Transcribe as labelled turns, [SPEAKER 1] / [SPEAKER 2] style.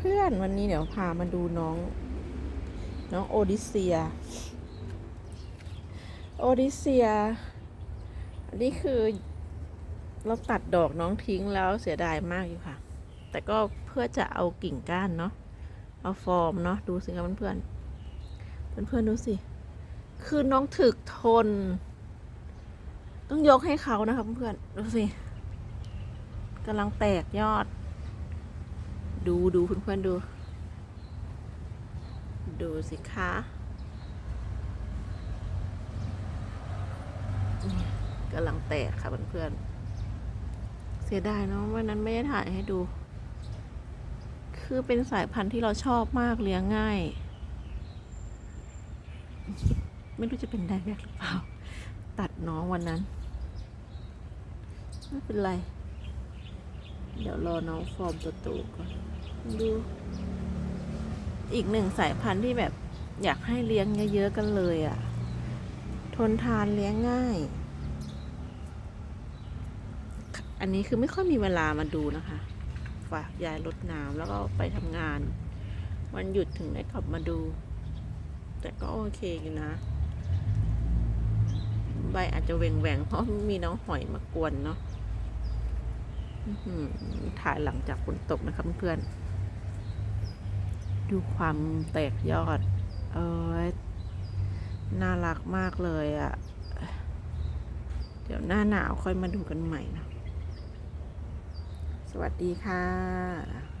[SPEAKER 1] เพื่อนๆ วันนี้เดี๋ยวพามาดูน้อง น้องโอดิเซีย โอดิเซียอันนี้คือเราตัดดอกน้องทิ้งแล้วเสียดายมากอยู่ค่ะ แต่ก็เพื่อจะเอากิ่งก้านเนาะ เอาฟอร์มเนาะ ดูสิครับเพื่อนๆ เพื่อนๆดูสิ คือน้องถึกทน ต้องยกให้เขานะคะเพื่อนๆ ดูสิกำลังแตกยอด ดูดูเพื่อนๆดู ดูสิคะกำลังแตกค่ะเพื่อนๆเสียดายเนาะวันนั้นไม่ได้ถ่ายให้ดู คือเป็นสายพันธุ์ที่เราชอบมากเลี้ยงง่าย ไม่รู้จะเป็นได้แบกหรือเปล่า ตัดน้องวันนั้น ไม่เป็นไร เดี๋ยวรอน้องฟอร์มโตๆก่อน ดูอีกหนึ่งสายพันธุ์ที่แบบอยากให้เลี้ยงเยอะๆกันเลยอะ่ะ ทนทานเลี้ยงง่าย อันนี้คือไม่ค่อยมีเวลามาดูนะคะฝากยายรดน้ำแล้วก็ไปทำงาน วันหยุดถึงได้กลับมาดู แต่ก็โอเคอยู่นะ ใบอาจจะแหว่งเพราะมีน้องหอยมากวนเนาะถ่ายหลังจากฝนตกนะคะเพื่อนๆ ดูความแตกยอด เออน่ารักมากเลยอะ่ะ เดี๋ยวหน้าหนาวค่อยมาดูกันใหม่นะ สวัสดีค่ะ